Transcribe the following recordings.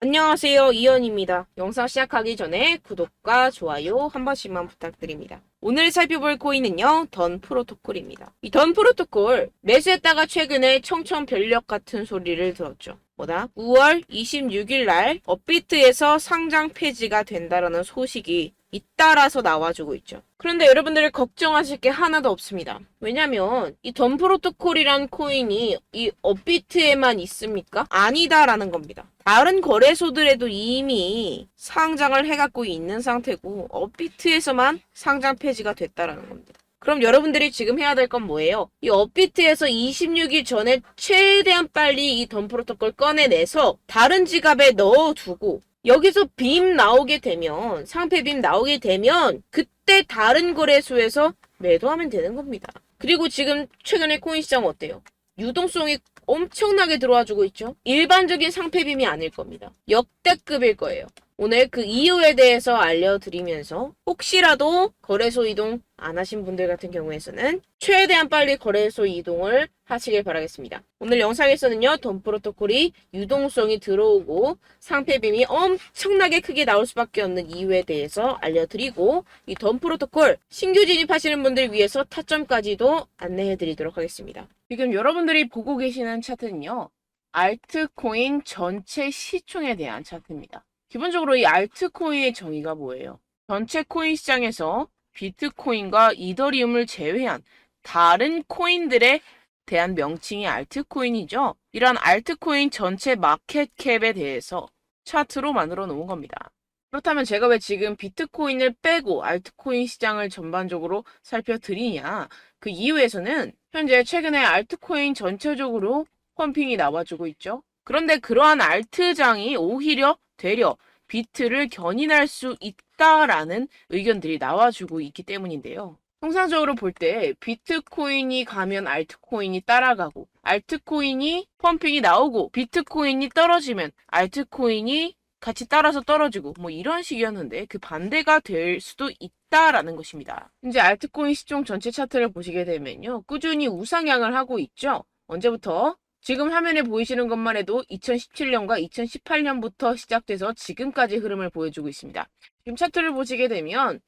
안녕하세요. 이현입니다. 영상 시작하기 전에 구독과 좋아요 한 번씩만 부탁드립니다. 오늘 살펴볼 코인은요, 던 프로토콜입니다. 이 던 프로토콜, 매수했다가 최근에 청천벽력 같은 소리를 들었죠. 뭐다? 9월 26일 날 업비트에서 상장 폐지가 된다라는 소식이 잇따라서 나와주고 있죠. 그런데 여러분들 걱정하실 게 하나도 없습니다. 왜냐면 이던 프로토콜이란 코인이 이 업비트에만 있습니까? 아니다라는 겁니다. 다른 거래소들에도 이미 상장을 해갖고 있는 상태고 업비트에서만 상장 폐지가 됐다라는 겁니다. 그럼 여러분들이 지금 해야 될 건 뭐예요? 이 업비트에서 26일 전에 최대한 빨리 이던 프로토콜 꺼내내서 다른 지갑에 넣어두고 여기서 빔 나오게 되면 상패 빔 나오게 되면 그때 다른 거래소에서 매도하면 되는 겁니다. 그리고 지금 최근에 코인 시장 어때요? 유동성이 엄청나게 들어와 주고 있죠. 일반적인 상패빔이 아닐 겁니다. 역대급일 거예요. 오늘 그 이유에 대해서 알려드리면서 혹시라도 거래소 이동 안 하신 분들 같은 경우에서는 최대한 빨리 거래소 이동을 하시길 바라겠습니다. 오늘 영상에서는요, 돈 프로토콜이 유동성이 들어오고 상패빔이 엄청나게 크게 나올 수밖에 없는 이유에 대해서 알려드리고 이 돈 프로토콜 신규 진입하시는 분들 위해서 타점까지도 안내해 드리도록 하겠습니다. 지금 여러분들이 보고 계시는 차트는요, 알트코인 전체 시총에 대한 차트입니다. 기본적으로 이 알트코인의 정의가 뭐예요? 전체 코인 시장에서 비트코인과 이더리움을 제외한 다른 코인들에 대한 명칭이 알트코인이죠. 이런 알트코인 전체 마켓캡에 대해서 차트로 만들어 놓은 겁니다. 그렇다면 제가 왜 지금 비트코인을 빼고 알트코인 시장을 전반적으로 살펴드리냐? 그 이유에서는 현재 최근에 알트코인 전체적으로 펌핑이 나와주고 있죠. 그런데 그러한 알트장이 오히려 되려 비트를 견인할 수 있다라는 의견들이 나와주고 있기 때문인데요. 통상적으로 볼 때 비트코인이 가면 알트코인이 따라가고 알트코인이 펌핑이 나오고 비트코인이 떨어지면 알트코인이 같이 따라서 떨어지고 뭐 이런 식이었는데 그 반대가 될 수도 있다라는 것입니다. 이제 알트코인 시총 전체 차트를 보시게 되면요. 꾸준히 우상향을 하고 있죠. 언제부터? 지금 화면에 보이시는 것만 해도 2017년과 2018년부터 시작돼서 지금까지 흐름을 보여주고 있습니다. 지금 차트를 보시게 되면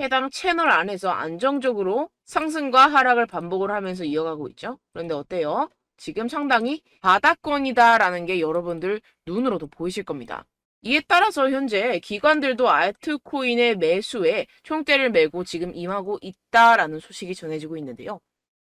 해당 채널 안에서 안정적으로 상승과 하락을 반복을 하면서 이어가고 있죠. 그런데 어때요? 지금 상당히 바닥권이다라는 게 여러분들 눈으로도 보이실 겁니다. 이에 따라서 현재 기관들도 알트코인의 매수에 총대를 메고 지금 임하고 있다라는 소식이 전해지고 있는데요.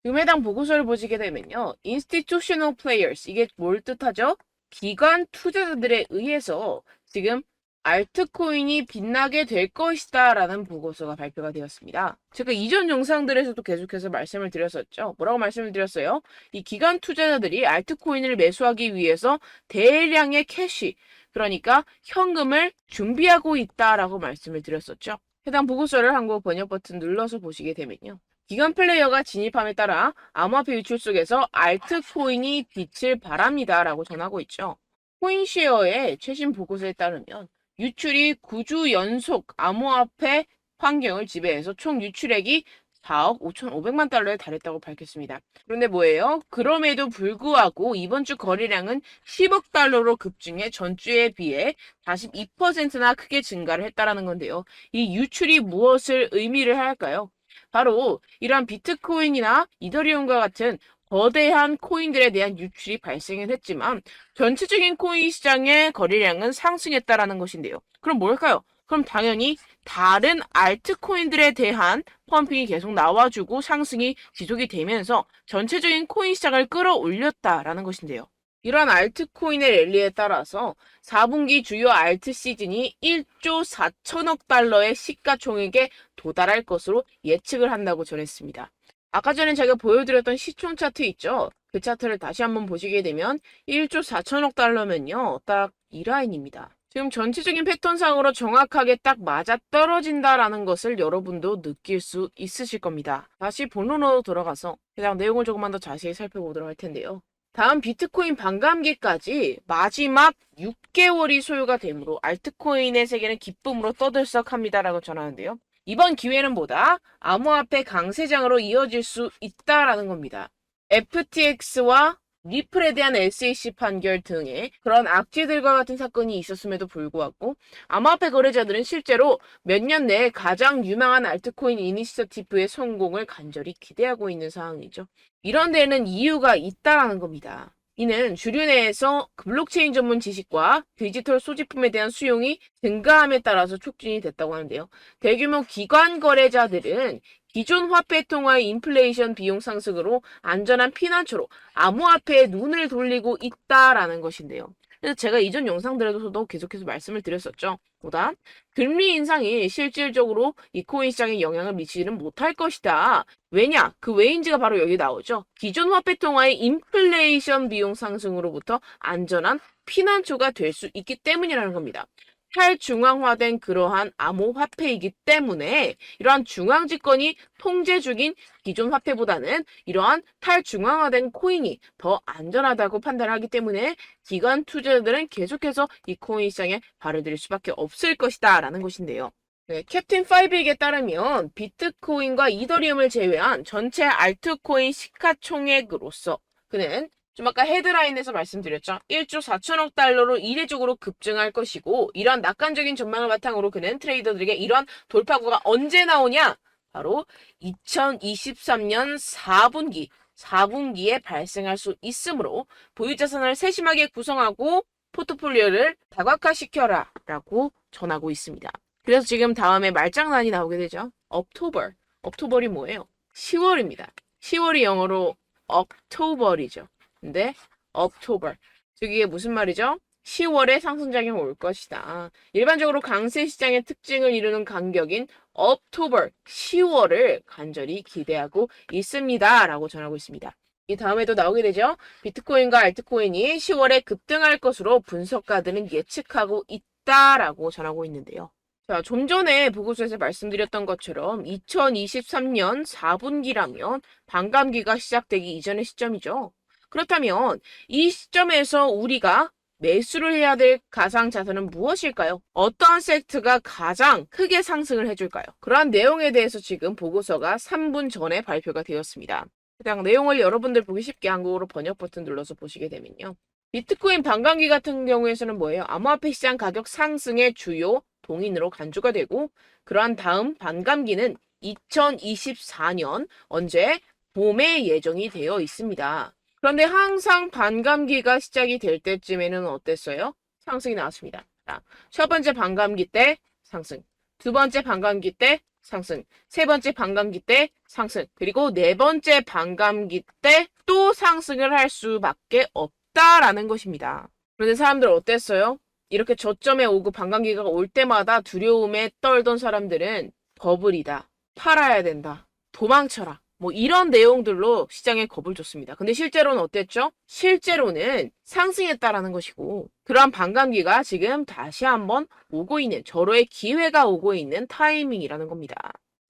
지금 해당 보고서를 보시게 되면요. institutional players 이게 뭘 뜻하죠? 기관 투자자들에 의해서 지금 알트코인이 빛나게 될 것이다 라는 보고서가 발표가 되었습니다. 제가 이전 영상들에서도 계속해서 말씀을 드렸었죠. 뭐라고 말씀을 드렸어요? 이 기관 투자자들이 알트코인을 매수하기 위해서 대량의 캐시, 그러니까 현금을 준비하고 있다라고 말씀을 드렸었죠. 해당 보고서를 한국 번역 버튼 눌러서 보시게 되면요. 기관 플레이어가 진입함에 따라 암호화폐 유출 속에서 알트코인이 빛을 바랍니다 라고 전하고 있죠. 코인쉐어의 최신 보고서에 따르면 유출이 9주 연속 암호화폐 환경을 지배해서 총 유출액이 4억 5,500만 달러에 달했다고 밝혔습니다. 그런데 뭐예요? 그럼에도 불구하고 이번 주 거래량은 10억 달러로 급증해 전주에 비해 42%나 크게 증가를 했다라는 건데요. 이 유출이 무엇을 의미를 할까요? 바로 이러한 비트코인이나 이더리움과 같은 거대한 코인들에 대한 유출이 발생은 했지만 전체적인 코인 시장의 거래량은 상승했다라는 것인데요. 그럼 뭘까요? 그럼 당연히 다른 알트코인들에 대한 펌핑이 계속 나와주고 상승이 지속이 되면서 전체적인 코인 시장을 끌어올렸다라는 것인데요. 이러한 알트코인의 랠리에 따라서 4분기 주요 알트 시즌이 1조 4천억 달러의 시가총액에 도달할 것으로 예측을 한다고 전했습니다. 아까 전에 제가 보여드렸던 시총 차트 있죠? 그 차트를 다시 한번 보시게 되면 1조 4천억 달러면요. 딱 이 라인입니다. 지금 전체적인 패턴상으로 정확하게 딱 맞아 떨어진다라는 것을 여러분도 느낄 수 있으실 겁니다. 다시 본론으로 들어가서 해당 내용을 조금만 더 자세히 살펴보도록 할 텐데요. 다음 비트코인 반감기까지 마지막 6개월이 소요가 되므로 알트코인의 세계는 기쁨으로 떠들썩합니다라고 전하는데요. 이번 기회는 뭐다? 암호화폐 강세장으로 이어질 수 있다라는 겁니다. FTX와 리플에 대한 SEC 판결 등의 그런 악재들과 같은 사건이 있었음에도 불구하고 암호화폐 거래자들은 실제로 몇 년 내에 가장 유망한 알트코인 이니시어티브의 성공을 간절히 기대하고 있는 상황이죠. 이런 데에는 이유가 있다라는 겁니다. 이는 주류 내에서 그 블록체인 전문 지식과 디지털 소지품에 대한 수용이 증가함에 따라서 촉진이 됐다고 하는데요. 대규모 기관 거래자들은 기존 화폐 통화의 인플레이션 비용 상승으로 안전한 피난처로 암호화폐에 눈을 돌리고 있다라는 것인데요. 그래서 제가 이전 영상들에서도 계속해서 말씀을 드렸었죠. 보다 금리 인상이 실질적으로 이 코인 시장에 영향을 미치지는 못할 것이다. 왜냐? 그 왜인지가 바로 여기 나오죠. 기존 화폐 통화의 인플레이션 비용 상승으로부터 안전한 피난처가 될 수 있기 때문이라는 겁니다. 탈중앙화된 그러한 암호화폐이기 때문에 이러한 중앙집권이 통제 중인 기존 화폐보다는 이러한 탈중앙화된 코인이 더 안전하다고 판단하기 때문에 기관 투자자들은 계속해서 이 코인 시장에 발을 들일 수밖에 없을 것이다 라는 것인데요. 네, 캡틴 5에게 따르면 비트코인과 이더리움을 제외한 전체 알트코인 시가총액으로서 그는 좀 아까 헤드라인에서 말씀드렸죠. 1조 4천억 달러로 이례적으로 급증할 것이고 이러한 낙관적인 전망을 바탕으로 그는 트레이더들에게 이러한 돌파구가 언제 나오냐? 바로 2023년 4분기 4분기에 발생할 수 있으므로 보유 자산을 세심하게 구성하고 포트폴리오를 다각화시켜라 라고 전하고 있습니다. 그래서 지금 다음에 말장난이 나오게 되죠. 억토버. 억토버이 뭐예요? 10월입니다. 10월이 영어로 억토버이죠. 근데 억토버. 즉 이게 무슨 말이죠? 10월에 상승작용이 올 것이다. 일반적으로 강세 시장의 특징을 이루는 간격인 억토버 10월을 간절히 기대하고 있습니다. 라고 전하고 있습니다. 이 다음에도 나오게 되죠. 비트코인과 알트코인이 10월에 급등할 것으로 분석가들은 예측하고 있다라고 전하고 있는데요. 자, 좀 전에 보고서에서 말씀드렸던 것처럼 2023년 4분기라면 반감기가 시작되기 이전의 시점이죠. 그렇다면 이 시점에서 우리가 매수를 해야 될 가상 자산은 무엇일까요? 어떤 섹트가 가장 크게 상승을 해줄까요? 그러한 내용에 대해서 지금 보고서가 3분 전에 발표가 되었습니다. 해당 내용을 여러분들 보기 쉽게 한국어로 번역 버튼 눌러서 보시게 되면요. 비트코인 반감기 같은 경우에서는 뭐예요? 암호화폐 시장 가격 상승의 주요 동인으로 간주가 되고 그러한 다음 반감기는 2024년 언제 봄에 예정이 되어 있습니다. 그런데 항상 반감기가 시작이 될 때쯤에는 어땠어요? 상승이 나왔습니다. 자, 첫 번째 반감기 때 상승, 두 번째 반감기 때 상승, 세 번째 반감기 때 상승, 그리고 네 번째 반감기 때 또 상승을 할 수밖에 없다라는 것입니다. 그런데 사람들 어땠어요? 이렇게 저점에 오고 반감기가 올 때마다 두려움에 떨던 사람들은 버블이다. 팔아야 된다. 도망쳐라. 뭐 이런 내용들로 시장에 겁을 줬습니다. 근데 실제로는 어땠죠? 실제로는 상승했다라는 것이고 그러한 반감기가 지금 다시 한번 오고 있는 절호의 기회가 오고 있는 타이밍이라는 겁니다.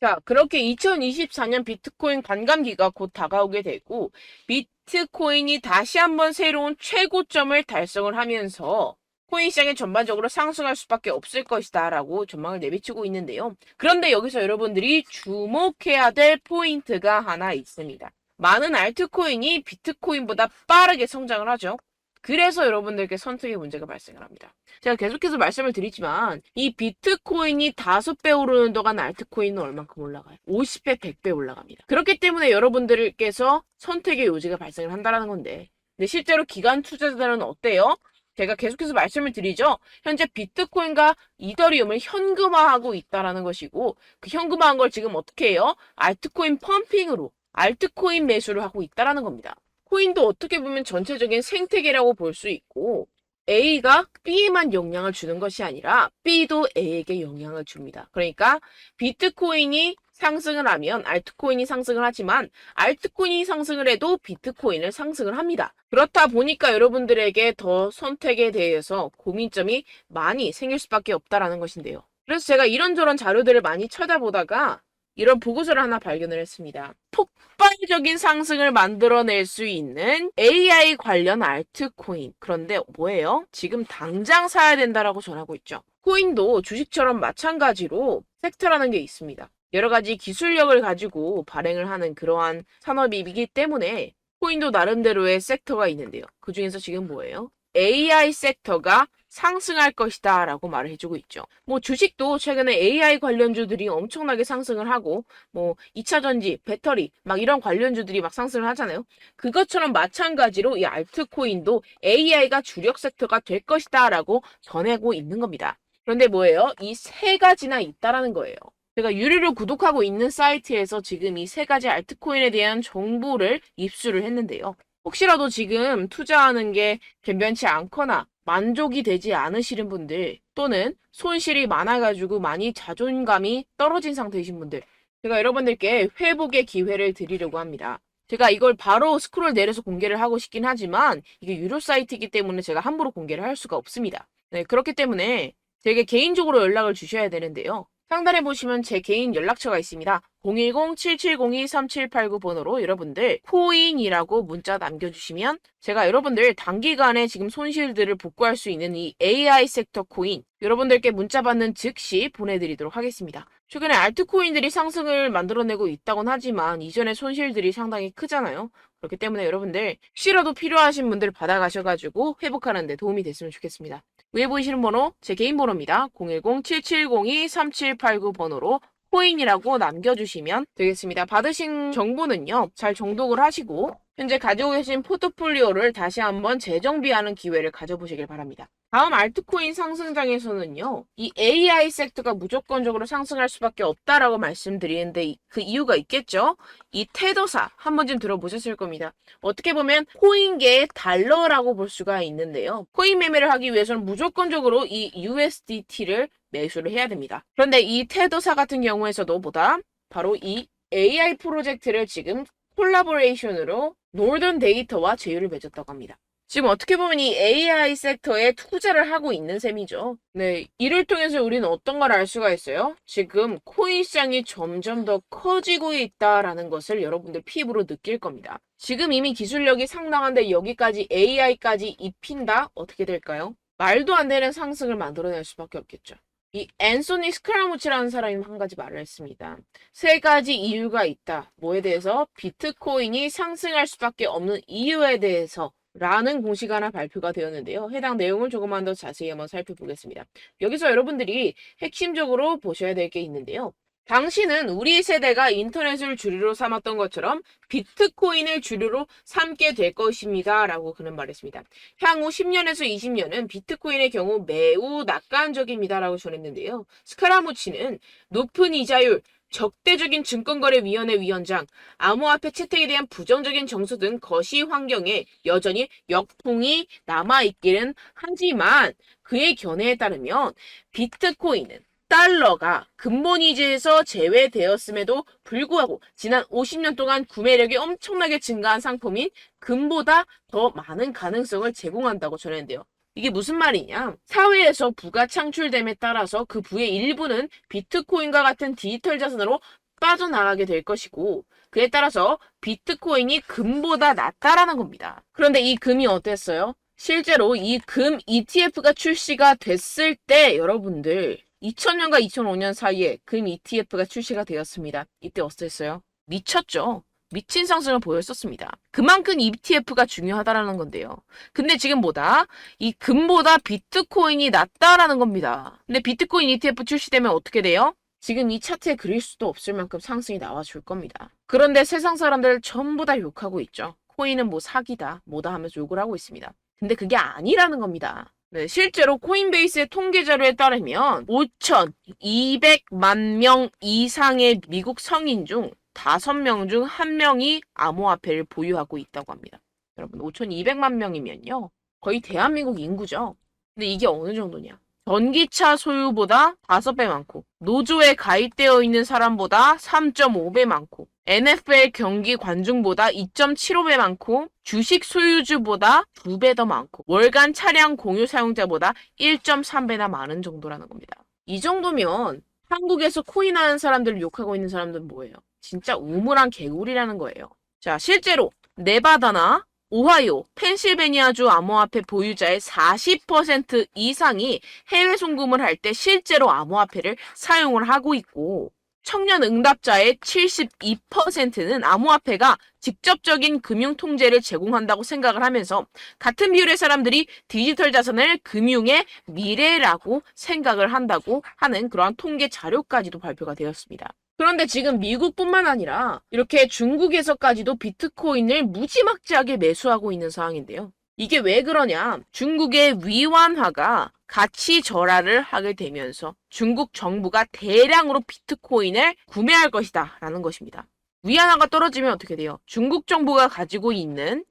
자, 그렇게 2024년 비트코인 반감기가 곧 다가오게 되고 비트코인이 다시 한번 새로운 최고점을 달성을 하면서 코인 시장이 전반적으로 상승할 수밖에 없을 것이다 라고 전망을 내비치고 있는데요. 그런데 여기서 여러분들이 주목해야 될 포인트가 하나 있습니다. 많은 알트코인이 비트코인보다 빠르게 성장을 하죠. 그래서 여러분들께 선택의 문제가 발생을 합니다. 제가 계속해서 말씀을 드리지만 이 비트코인이 다섯 배 오르는 동안 알트코인은 얼만큼 올라가요? 50배, 100배 올라갑니다. 그렇기 때문에 여러분들께서 선택의 요지가 발생을 한다는 건데 근데 실제로 기관 투자자들은 어때요? 제가 계속해서 말씀을 드리죠. 현재 비트코인과 이더리움을 현금화하고 있다라는 것이고 그 현금화한 걸 지금 어떻게 해요? 알트코인 펌핑으로 알트코인 매수를 하고 있다라는 겁니다. 코인도 어떻게 보면 전체적인 생태계라고 볼 수 있고 A가 B에만 영향을 주는 것이 아니라 B도 A에게 영향을 줍니다. 그러니까 비트코인이 상승을 하면 알트코인이 상승을 하지만 알트코인이 상승을 해도 비트코인을 상승을 합니다. 그렇다 보니까 여러분들에게 더 선택에 대해서 고민점이 많이 생길 수밖에 없다라는 것인데요. 그래서 제가 이런저런 자료들을 많이 찾아보다가 이런 보고서를 하나 발견을 했습니다. 폭발적인 상승을 만들어낼 수 있는 AI 관련 알트코인. 그런데 뭐예요? 지금 당장 사야 된다라고 전하고 있죠. 코인도 주식처럼 마찬가지로 섹터라는 게 있습니다. 여러 가지 기술력을 가지고 발행을 하는 그러한 산업이기 때문에 코인도 나름대로의 섹터가 있는데요. 그 중에서 지금 뭐예요? AI 섹터가 상승할 것이다 라고 말을 해주고 있죠. 뭐 주식도 최근에 AI 관련주들이 엄청나게 상승을 하고 뭐 2차 전지, 배터리 막 이런 관련주들이 막 상승을 하잖아요. 그것처럼 마찬가지로 이 알트코인도 AI가 주력 섹터가 될 것이다 라고 전하고 있는 겁니다. 그런데 뭐예요? 이 세 가지나 있다라는 거예요. 제가 유료로 구독하고 있는 사이트에서 지금 이 세 가지 알트코인에 대한 정보를 입수를 했는데요. 혹시라도 지금 투자하는 게 변변치 않거나 만족이 되지 않으시는 분들 또는 손실이 많아가지고 많이 자존감이 떨어진 상태이신 분들 제가 여러분들께 회복의 기회를 드리려고 합니다. 제가 이걸 바로 스크롤 내려서 공개를 하고 싶긴 하지만 이게 유료 사이트이기 때문에 제가 함부로 공개를 할 수가 없습니다. 네, 그렇기 때문에 제게 개인적으로 연락을 주셔야 되는데요. 상단에 보시면 제 개인 연락처가 있습니다. 010-7702-3789 번호로 여러분들 코인이라고 문자 남겨주시면 제가 여러분들 단기간에 지금 손실들을 복구할 수 있는 이 AI 섹터 코인 여러분들께 문자 받는 즉시 보내드리도록 하겠습니다. 최근에 알트코인들이 상승을 만들어내고 있다곤 하지만 이전의 손실들이 상당히 크잖아요. 그렇기 때문에 여러분들 혹시라도 필요하신 분들 받아가셔가지고 회복하는 데 도움이 됐으면 좋겠습니다. 위에 보이시는 번호 제 개인 번호입니다. 010-7702-3789 번호로 코인이라고 남겨주시면 되겠습니다. 받으신 정보는요, 잘 정독을 하시고, 현재 가지고 계신 포트폴리오를 다시 한번 재정비하는 기회를 가져보시길 바랍니다. 다음 알트코인 상승장에서는요, 이 AI 섹터가 무조건적으로 상승할 수밖에 없다라고 말씀드리는데 이- 그 이유가 있겠죠? 이 테더사 한 번쯤 들어보셨을 겁니다. 어떻게 보면 코인계의 달러라고 볼 수가 있는데요. 코인 매매를 하기 위해서는 무조건적으로 이 USDT를 매수를 해야 됩니다. 그런데 이 테더사 같은 경우에서도 보다 바로 이 AI 프로젝트를 지금 콜라보레이션으로 노던 데이터와 제휴를 맺었다고 합니다. 지금 어떻게 보면 이 AI 섹터에 투자를 하고 있는 셈이죠. 네, 이를 통해서 우리는 어떤 걸 알 수가 있어요? 지금 코인 시장이 점점 더 커지고 있다라는 것을 여러분들 피부로 느낄 겁니다. 지금 이미 기술력이 상당한데 여기까지 AI까지 입힌다? 어떻게 될까요? 말도 안 되는 상승을 만들어낼 수밖에 없겠죠. 이 앤소니 스크라무치라는 사람이 한 가지 말을 했습니다. 세 가지 이유가 있다. 뭐에 대해서? 비트코인이 상승할 수밖에 없는 이유에 대해서 라는 공식 하나 발표가 되었는데요. 해당 내용을 조금만 더 자세히 한번 살펴보겠습니다. 여기서 여러분들이 핵심적으로 보셔야 될 게 있는데요. 당시는 우리 세대가 인터넷을 주류로 삼았던 것처럼 비트코인을 주류로 삼게 될 것입니다. 라고 그는 말했습니다. 향후 10년에서 20년은 비트코인의 경우 매우 낙관적입니다. 라고 전했는데요. 스카라무치는 높은 이자율, 적대적인 증권거래위원회 위원장, 암호화폐 채택에 대한 부정적인 정서 등 거시 환경에 여전히 역풍이 남아있기는 하지만 그의 견해에 따르면 비트코인은 달러가 근본이지에서 제외되었음에도 불구하고 지난 50년 동안 구매력이 엄청나게 증가한 상품인 금보다 더 많은 가능성을 제공한다고 전했는데요. 이게 무슨 말이냐? 사회에서 부가 창출됨에 따라서 그 부의 일부는 비트코인과 같은 디지털 자산으로 빠져나가게 될 것이고 그에 따라서 비트코인이 금보다 낫다라는 겁니다. 그런데 이 금이 어땠어요? 실제로 이 금 ETF가 출시가 됐을 때 여러분들 2000년과 2005년 사이에 금 ETF가 출시가 되었습니다. 이때 어땠어요? 미쳤죠? 미친 상승을 보였었습니다. 그만큼 ETF가 중요하다라는 건데요. 근데 지금 뭐다? 이 금보다 비트코인이 낫다라는 겁니다. 근데 비트코인 ETF 출시되면 어떻게 돼요? 지금 이 차트에 그릴 수도 없을 만큼 상승이 나와줄 겁니다. 그런데 세상 사람들 전부 다 욕하고 있죠. 코인은 뭐 사기다, 뭐다 하면서 욕을 하고 있습니다. 근데 그게 아니라는 겁니다. 네, 실제로 코인베이스의 통계 자료에 따르면 5,200만 명 이상의 미국 성인 중 5명 중 1명이 암호화폐를 보유하고 있다고 합니다. 여러분, 5,200만 명이면요. 거의 대한민국 인구죠. 근데 이게 어느 정도냐? 전기차 소유보다 5배 많고, 노조에 가입되어 있는 사람보다 3.5배 많고, NFL 경기 관중보다 2.75배 많고, 주식 소유주보다 2배 더 많고, 월간 차량 공유 사용자보다 1.3배나 많은 정도라는 겁니다. 이 정도면 한국에서 코인 하는 사람들을 욕하고 있는 사람들은 뭐예요? 진짜 우물한 개구리라는 거예요. 자, 실제로 네바다나 오하이오, 펜실베니아주 암호화폐 보유자의 40% 이상이 해외 송금을 할 때 실제로 암호화폐를 사용을 하고 있고 청년 응답자의 72%는 암호화폐가 직접적인 금융 통제를 제공한다고 생각을 하면서 같은 비율의 사람들이 디지털 자산을 금융의 미래라고 생각을 한다고 하는 그러한 통계 자료까지도 발표가 되었습니다. 그런데 지금 미국뿐만 아니라 이렇게 중국에서까지도 비트코인을 무지막지하게 매수하고 있는 상황인데요. 이게 왜 그러냐? 중국의 위완화가 가치 절하를 하게 되면서 중국 정부가 대량으로 비트코인을 구매할 것이다 라는 것입니다. 위안화가 떨어지면 어떻게 돼요? 중국 정부가 가지고 있는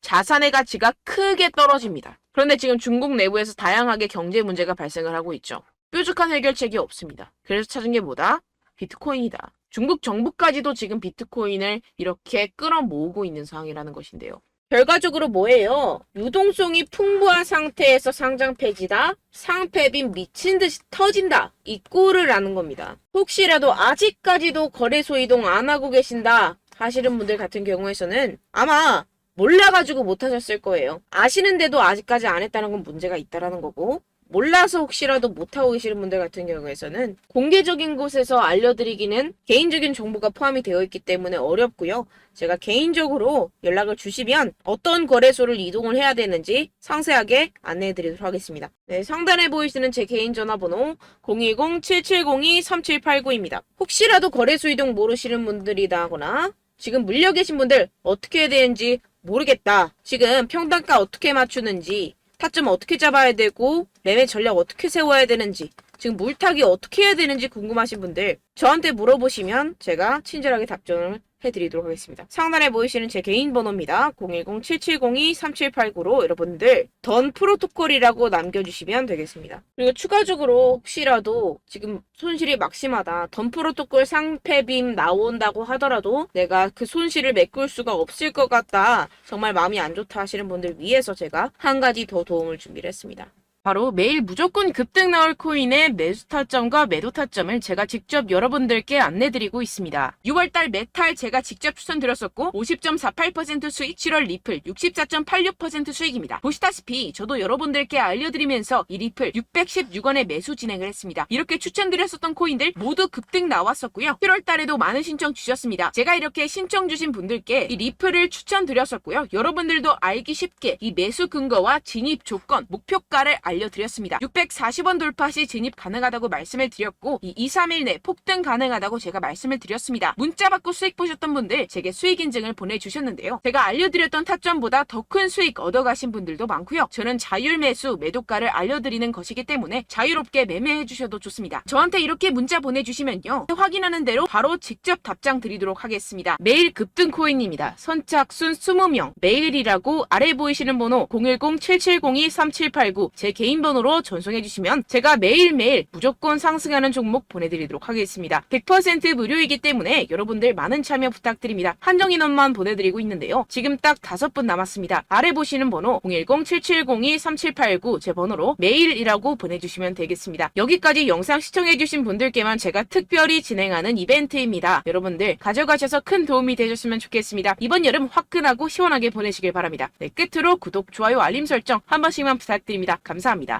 자산의 가치가 크게 떨어집니다. 그런데 지금 중국 내부에서 다양하게 경제 문제가 발생을 하고 있죠. 뾰족한 해결책이 없습니다. 그래서 찾은 게 뭐다? 비트코인이다. 중국 정부까지도 지금 비트코인을 이렇게 끌어모으고 있는 상황이라는 것인데요. 결과적으로 뭐예요? 유동성이 풍부한 상태에서 상장 폐지다. 상폐빈 미친 듯이 터진다. 이 꼴을 아는 겁니다. 혹시라도 아직까지도 거래소 이동 안 하고 계신다 하시는 분들 같은 경우에서는 아마 몰라가지고 못 하셨을 거예요. 아시는데도 아직까지 안 했다는 건 문제가 있다라는 거고 몰라서 혹시라도 못하고 계시는 분들 같은 경우에서는 공개적인 곳에서 알려드리기는 개인적인 정보가 포함이 되어 있기 때문에 어렵고요. 제가 개인적으로 연락을 주시면 어떤 거래소를 이동을 해야 되는지 상세하게 안내해 드리도록 하겠습니다. 네, 상단에 보이시는 제 개인 전화번호 010-7702-3789입니다. 혹시라도 거래소 이동 모르시는 분들이다거나 지금 물려 계신 분들 어떻게 해야 되는지 모르겠다. 지금 평단가 어떻게 맞추는지 타점 어떻게 잡아야 되고 매매 전략 어떻게 세워야 되는지 지금 물타기 어떻게 해야 되는지 궁금하신 분들 저한테 물어보시면 제가 친절하게 답변을 해드리도록 하겠습니다. 상단에 보이시는 제 개인 번호입니다. 010-7702-3789로 여러분들 던 프로토콜이라고 남겨주시면 되겠습니다. 그리고 추가적으로 혹시라도 지금 손실이 막심하다. 던 프로토콜 상패빔 나온다고 하더라도 내가 그 손실을 메꿀 수가 없을 것 같다. 정말 마음이 안 좋다 하시는 분들 위해서 제가 한 가지 더 도움을 준비를 했습니다. 바로 매일 무조건 급등 나올 코인의 매수 타점과 매도 타점을 제가 직접 여러분들께 안내드리고 있습니다. 6월달 메탈 제가 직접 추천드렸었고 50.48% 수익 7월 리플 64.86% 수익입니다. 보시다시피 저도 여러분들께 알려드리면서 이 리플 616원에 매수 진행을 했습니다. 이렇게 추천드렸었던 코인들 모두 급등 나왔었고요. 7월달에도 많은 신청 주셨습니다. 제가 이렇게 신청 주신 분들께 이 리플을 추천드렸었고요. 여러분들도 알기 쉽게 이 매수 근거와 진입 조건, 목표가를 알 려드렸습니다. 640원 돌파 시 진입 가능하다고 말씀을 드렸고 이 2, 3일 내 폭등 가능하다고 제가 말씀을 드렸습니다. 문자 받고 수익 보셨던 분들 제게 수익 인증을 보내주셨는데요. 제가 알려드렸던 타점보다 더 큰 수익 얻어가신 분들도 많고요. 저는 자율 매수 매도가를 알려드리는 것이기 때문에 자유롭게 매매해 주셔도 좋습니다. 저한테 이렇게 문자 보내주시면요. 확인하는 대로 바로 직접 답장 드리도록 하겠습니다. 매일 급등 코인입니다. 선착순 20명 매일이라고 아래 보이시는 번호 010-7702-3789 제 개인 번호로 전송해 주시면 제가 매일매일 무조건 상승하는 종목 보내드리도록 하겠습니다. 100% 무료이기 때문에 여러분들 많은 참여 부탁드립니다. 한정 인원만 보내드리고 있는데요. 지금 딱 다섯 분 남았습니다. 아래 보시는 번호 010-7702-3789 제 번호로 메일이라고 보내주시면 되겠습니다. 여기까지 영상 시청해주신 분들께만 제가 특별히 진행하는 이벤트입니다. 여러분들 가져가셔서 큰 도움이 되셨으면 좋겠습니다. 이번 여름 화끈하고 시원하게 보내시길 바랍니다. 네, 끝으로 구독, 좋아요, 알림 설정 한 번씩만 부탁드립니다. 감사 합니다.